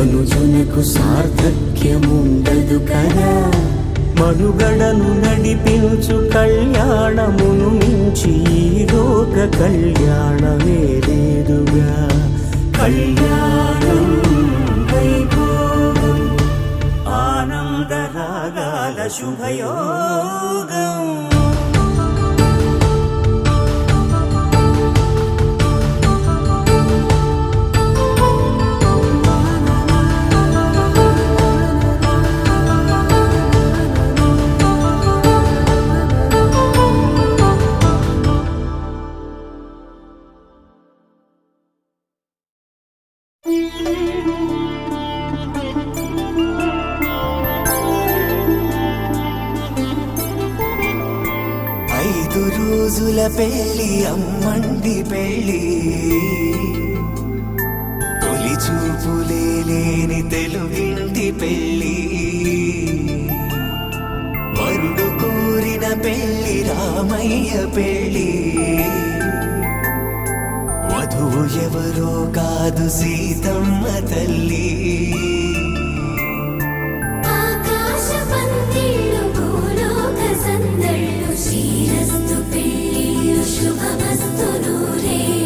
మనుజునకు సార్థక్యముండదు కదా. మనుగడను నడిపించు కళ్యాణమును మించి ఈ లోక కళ్యాణమే. రామయ్య పెళ్ళి. వధువు ఎవరో కాదు సీతమ్మ తల్లి. శుభమస్తు నూరే.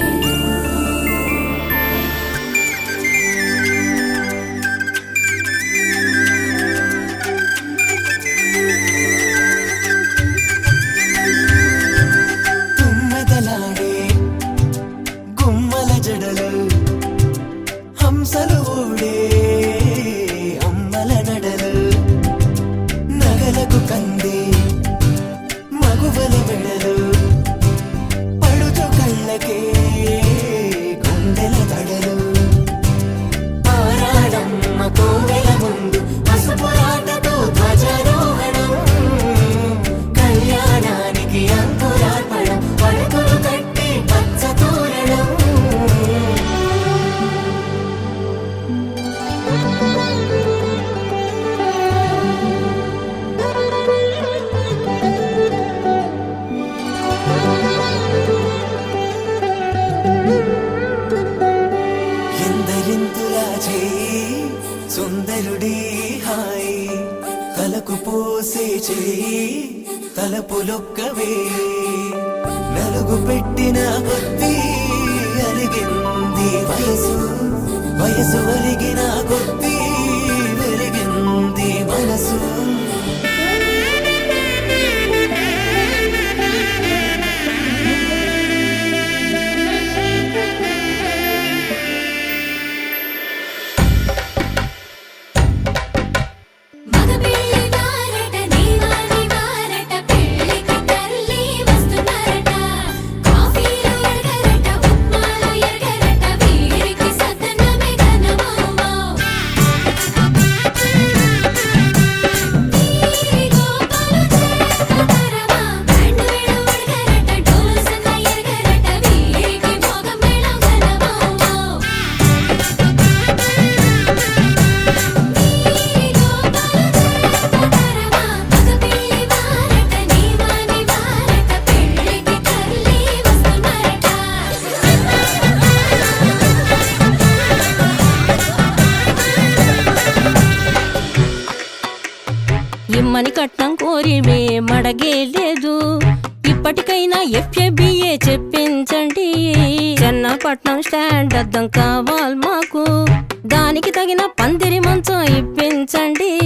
పట్నం స్టాండ్ అద్దం కావాలి మాకు. దానికి తగిన పందిరి మంచం ఇప్పించండి.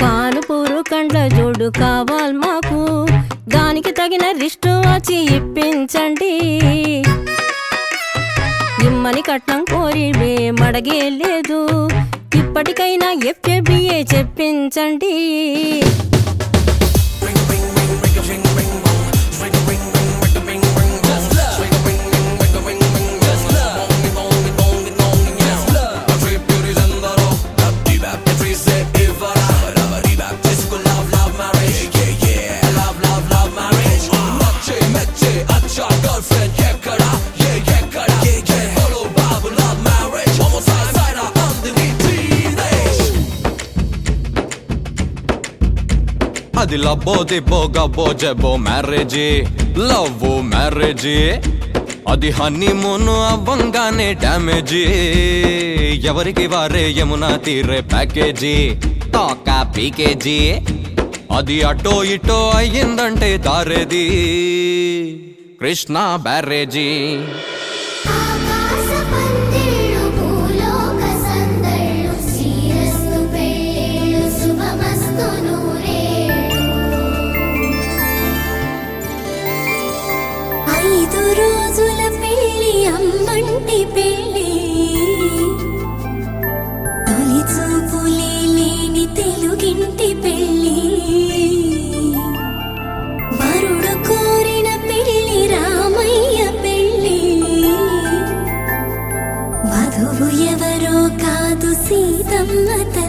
కానుపూరు కండ్ల జోడు కావాలి మాకు. దానికి తగిన రిష్టు వచ్చి ఇప్పించండి. ఇమ్మని కట్నం కోరివే మడగే లేదు. ఇప్పటికైనా ఎఫ్ఏబిఏ చెప్పించండి. అది లబ్బో దిబ్బో గబ్బో జబ్బో మ్యారేజీ లవ్ మ్యారేజీ అది హనీమూన్ అవ్వంగానే డ్యామేజీ ఎవరికి వారే యమునా తీరే ప్యాకేజీ తోక పీకేజీ అది అటో ఇటో అయ్యిందంటే దారేది కృష్ణ బ్యారేజీ. ఐదు రోజుల పెళ్ళి అమ్మంటి పెళ్ళి సీతమ్మ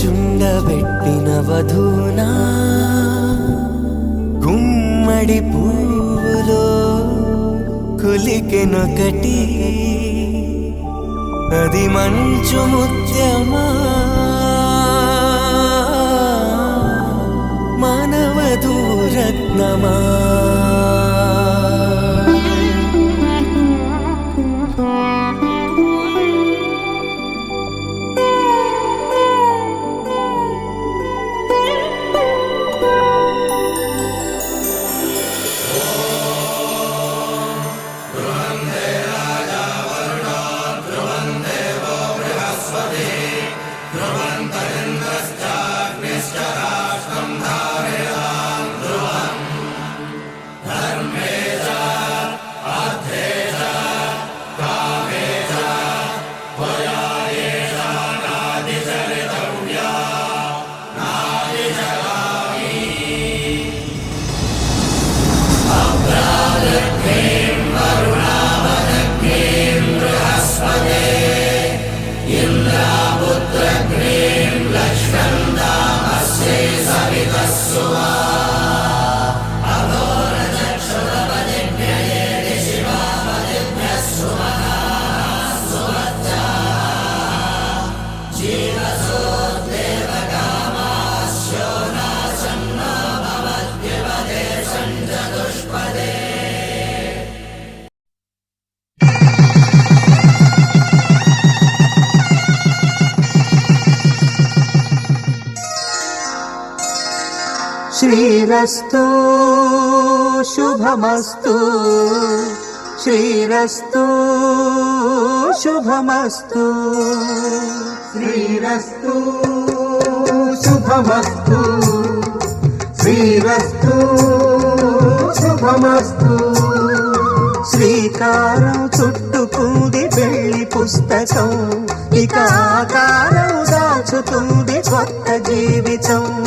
చుండబెట్టిన వధూనా గుమ్మడి పువ్వులో కులికెనొకటి అది మంచు ముత్యమా? మానవధూరత్నమా? శ్రీరస్తు శుభమస్తు. శ్రీరస్తు శుభమస్తు. శ్రీరస్తు శుభమస్తు. శ్రీరస్తు శుభమస్తు. శ్రీకారం చుట్టుకుంది వెళ్ళి పుస్తకం. ఇక ఆకారం దాచుతుంది కొత్త జీవితం.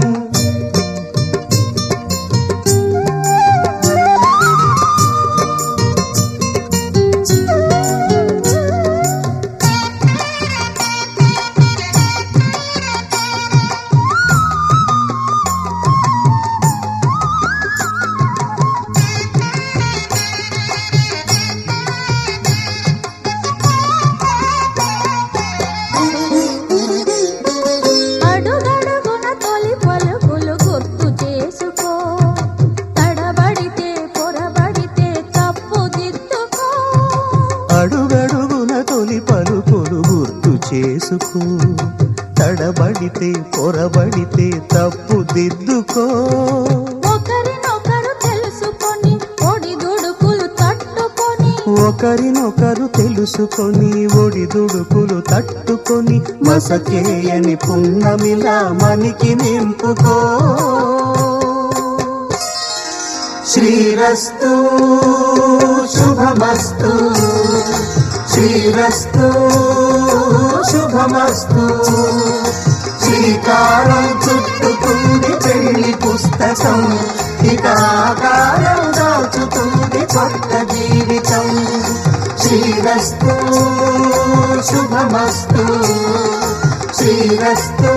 తెలుసుకు. తడబడితే పొరబడితే తప్పు దిద్దుకో. ఒకరినొకరు తెలుసుకొని ఒడిదుడుకులు తట్టుకొని. ఒకరినొకరు తెలుసుకొని ఒడిదుడుకులు తట్టుకొని. మసకేయని పున్నమిలా మనికి నింపుకో. శ్రీరస్తు శుభమస్తు. శ్రీరస్తు శుభమస్తు. శ్రీకారం చుట్టుకుంది పెళ్ళి పుస్తకం. ఇక ఆకారం కొత్త జీవితం. శ్రీరస్తు శుభమస్తు. శ్రీరస్తు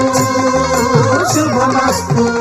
శుభమస్తు.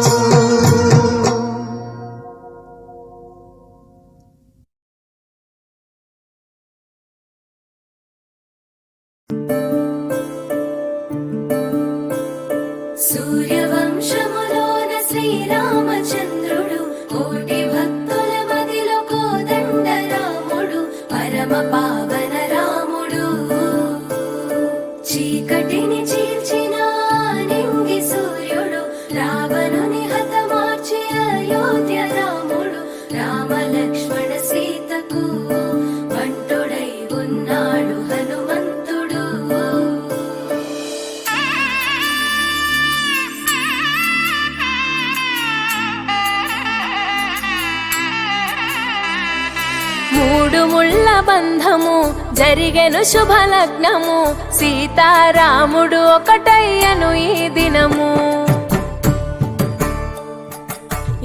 రాముడు ఒకటయ్యను ఈ దినము.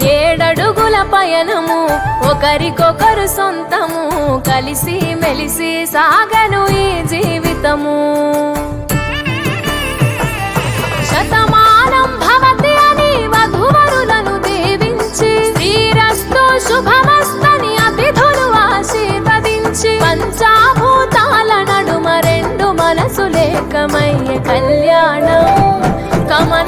ఏడడుగుల పయనము ఒకరికొకరు సొంతము కలిసి మెలిసి సాగను ఈ జీవితము. లేకమయ్య కళ్యాణం. కమన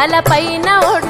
తలపైన ఒడ్డు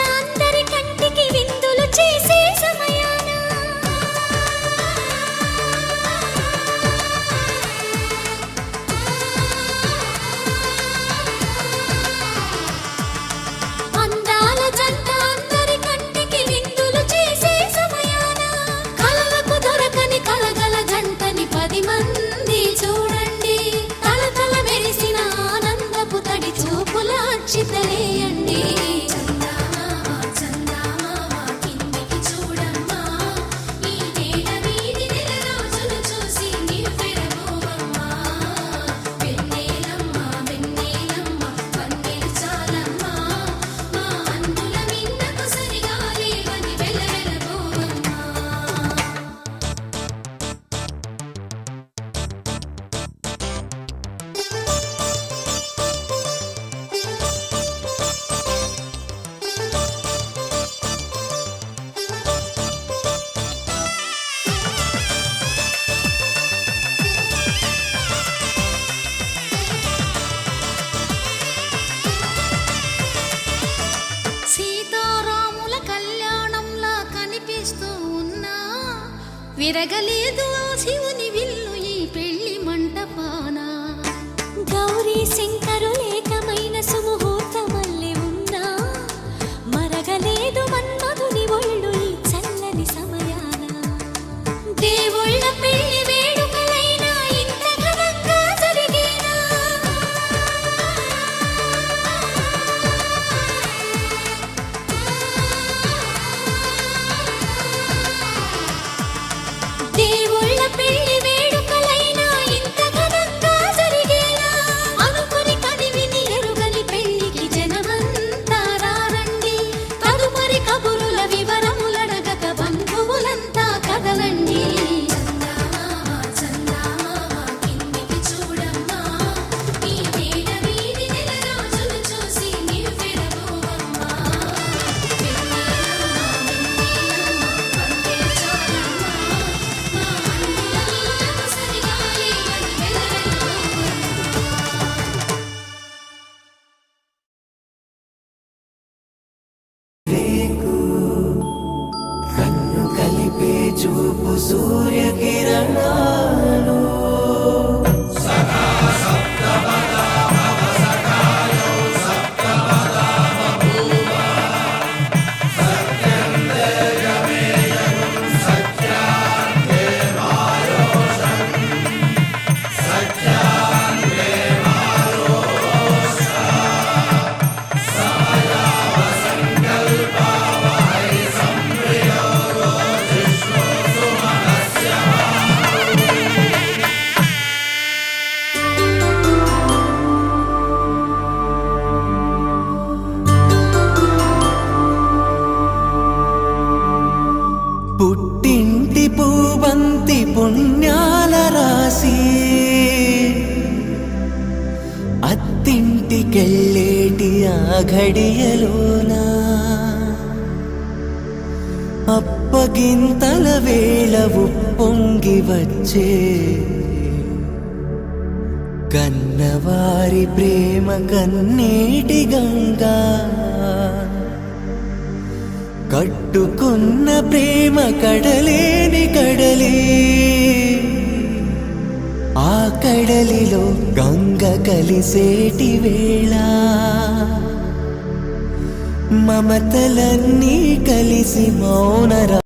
చూపు పూవంతి పుణ్యాల రాసి అత్తింటికెళ్ళేటి ఆ ఘడియలోనా. అప్పగింతల వేళ ఉప్పొంగి వచ్చే. కన్నవారి ప్రేమ కన్నీటి గంగా. కట్టుకున్న ప్రేమ కడలేని కడలే. ఆ కడలిలో గంగ కలిసేటి వేళ. మమతలన్నీ కలిసి మౌనరా